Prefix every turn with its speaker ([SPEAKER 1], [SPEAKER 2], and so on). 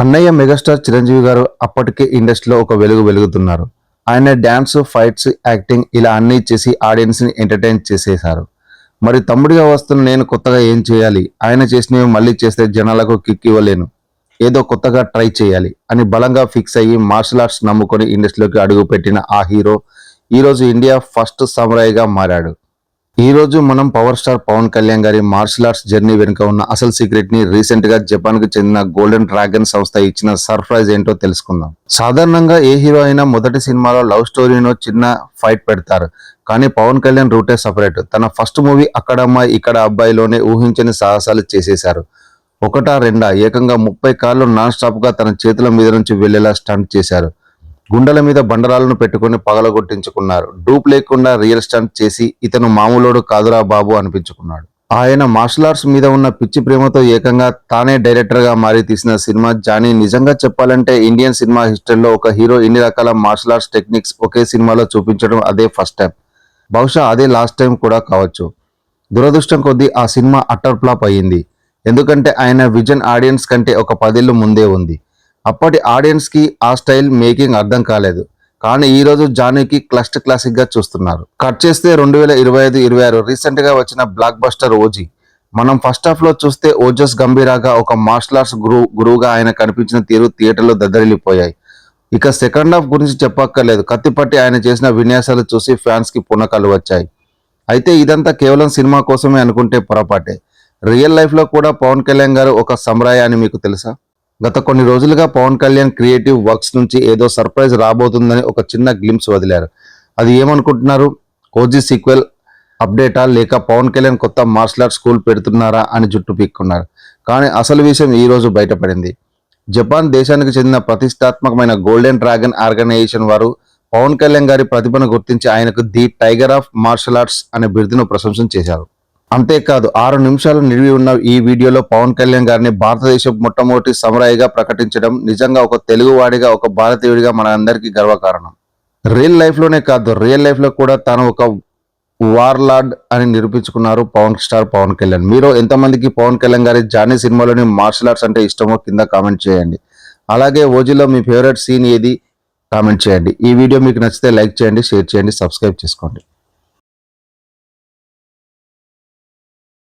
[SPEAKER 1] అన్నయ్య మెగాస్టార్ చిరంజీవి గారు అప్పటికే ఇండస్ట్రీలో ఒక వెలుగు వెలుగుతున్నారు. ఆయన డ్యాన్స్ ఫైట్స్ యాక్టింగ్ ఇలా అన్నీ చేసి ఆడియన్స్ని ఎంటర్టైన్ చేసేశారు. మరి తమ్ముడిగా వస్తున్న నేను కొత్తగా ఏం చేయాలి? ఆయన చేసినవి మళ్ళీ చేస్తే జనాలకు కిక్ ఇవ్వలేను. ఏదో కొత్తగా ట్రై చేయాలి అని బలంగా ఫిక్స్ అయ్యి మార్షల్ ఆర్ట్స్ నమ్ముకొని ఇండస్ట్రీలోకి అడుగుపెట్టిన ఆ హీరో ఈరోజు ఇండియా ఫస్ట్ సమరాయిగా మారాడు. ఈరోజు మనం పవర్ స్టార్ పవన్ కళ్యాణ్ గారి మార్షల్ ఆర్ట్స్ జర్నీ వెనుక ఉన్న అసలు సీక్రెట్ని రీసెంట్గా జపాన్కు చెందిన గోల్డెన్ డ్రాగన్ సంస్థ ఇచ్చిన సర్ప్రైజ్ ఏంటో తెలుసుకుందాం. సాధారణంగా ఏ హీరో అయినా మొదటి సినిమాలో లవ్ స్టోరీనో చిన్న ఫైట్ పెడతారు. కానీ పవన్ కళ్యాణ్ రూటే సపరేట్ తన ఫస్ట్ మూవీ అక్కడ అమ్మాయి ఇక్కడ అబ్బాయిలోనే ఊహించని సాహసాలు చేసేశారు. ఒకటా రెండా ఏకంగా ముప్పై కార్లు నాన్ స్టాప్గా తన చేతుల మీద నుంచి వెళ్ళేలా స్టంట్ చేశారు. గుండెల మీద బండరాలను పెట్టుకుని పగలగొట్టించుకున్నారు. డూప్ లేకుండా రియల్ స్టంట్ చేసి ఇతను మామూలోడు కాదురా బాబు అనిపించుకున్నాడు. ఆయన మార్షల్ ఆర్ట్స్ మీద ఉన్న పిచ్చి ప్రేమతో ఏకంగా తానే డైరెక్టర్గా మారి తీసిన సినిమా జానీ నిజంగా చెప్పాలంటే ఇండియన్ సినిమా హిస్టరీలో ఒక హీరో ఇన్ని రకాల మార్షల్ ఆర్ట్స్ టెక్నిక్స్ ఒకే సినిమాలో చూపించడం అదే ఫస్ట్ టైం. బహుశా అదే లాస్ట్ టైం కూడా కావచ్చు. దురదృష్టం కొద్దీ ఆ సినిమా అట్టర్ ఫ్లాప్ అయ్యింది. ఎందుకంటే ఆయన విజన్ ఆడియన్స్ కంటే ఒక పదేళ్ళు ముందే ఉంది. అప్పటి ఆడియన్స్కి ఆ స్టైల్ మేకింగ్ అర్థం కాలేదు. కానీ ఈరోజు జానీకి క్లస్ట్ క్లాసిక్గా చూస్తున్నారు. కట్ చేస్తే రెండు వేల ఇరవై ఐదు ఇరవై ఆరు రీసెంట్గా వచ్చిన బ్లాక్ బస్టర్ ఓజీ మనం ఫస్ట్ హాఫ్లో చూస్తే ఓజస్ గంభీరాగా ఒక మార్షల్ ఆర్ట్స్ గురువు గురువుగా ఆయన కనిపించిన తీరు థియేటర్లో దద్దరిల్లిపోయాయి. ఇక సెకండ్ హాఫ్ గురించి చెప్పక్కర్లేదు. కత్తిపట్టి ఆయన చేసిన విన్యాసాలు చూసి ఫ్యాన్స్కి పునకాలు వచ్చాయి. అయితే ఇదంతా కేవలం సినిమా కోసమే అనుకుంటే పొరపాటే. రియల్ లైఫ్లో కూడా పవన్ కళ్యాణ్ గారు ఒక సమరాయ అని మీకు తెలుసా? గత కొన్ని రోజులుగా పవన్ కళ్యాణ్ క్రియేటివ్ వర్క్స్ నుంచి ఏదో సర్ప్రైజ్ రాబోతుందని ఒక చిన్న గ్లిమ్స్ వదిలారు. అది ఏమనుకుంటున్నారు? కోజీ సీక్వెల్ అప్డేటా? లేక పవన్ కళ్యాణ్ కొత్త మార్షల్ ఆర్ట్స్ స్కూల్ పెడుతున్నారా? అని జుట్టు పీక్కున్నారు. కానీ అసలు విషయం ఈ రోజు బయటపడింది. జపాన్ దేశానికి చెందిన ప్రతిష్టాత్మకమైన గోల్డెన్ డ్రాగన్ ఆర్గనైజేషన్ వారు పవన్ కళ్యాణ్ గారి ప్రతిభను గుర్తించి ఆయనకు the tiger of martial arts అనే బిరుదును ప్రశంసన చేశారు అంతేకాదు ఆరు నిమిషాలు నిలివి ఉన్న ఈ వీడియోలో పవన్ కళ్యాణ్ గారిని భారతదేశం మొట్టమొదటి సమరాయిగా ప్రకటించడం నిజంగా ఒక తెలుగువాడిగా ఒక భారతీయుడిగా మన అందరికీ గర్వకారణం. రియల్ లైఫ్లోనే కాదు రియల్ లైఫ్లో కూడా తాను ఒక వార్లార్డ్ అని నిరూపించుకున్నారు పవన్ స్టార్ పవన్ కళ్యాణ్. మీరు ఎంతమందికి పవన్ కళ్యాణ్ గారి జానీ సినిమాలోని మార్షల్ ఆర్ట్స్ అంటే ఇష్టమో కింద కామెంట్ చేయండి. అలాగే ఓజీలో మీ ఫేవరెట్ సీన్ ఏది కామెంట్ చేయండి. ఈ వీడియో మీకు నచ్చితే లైక్ చేయండి షేర్ చేయండి సబ్స్క్రైబ్ చేసుకోండి.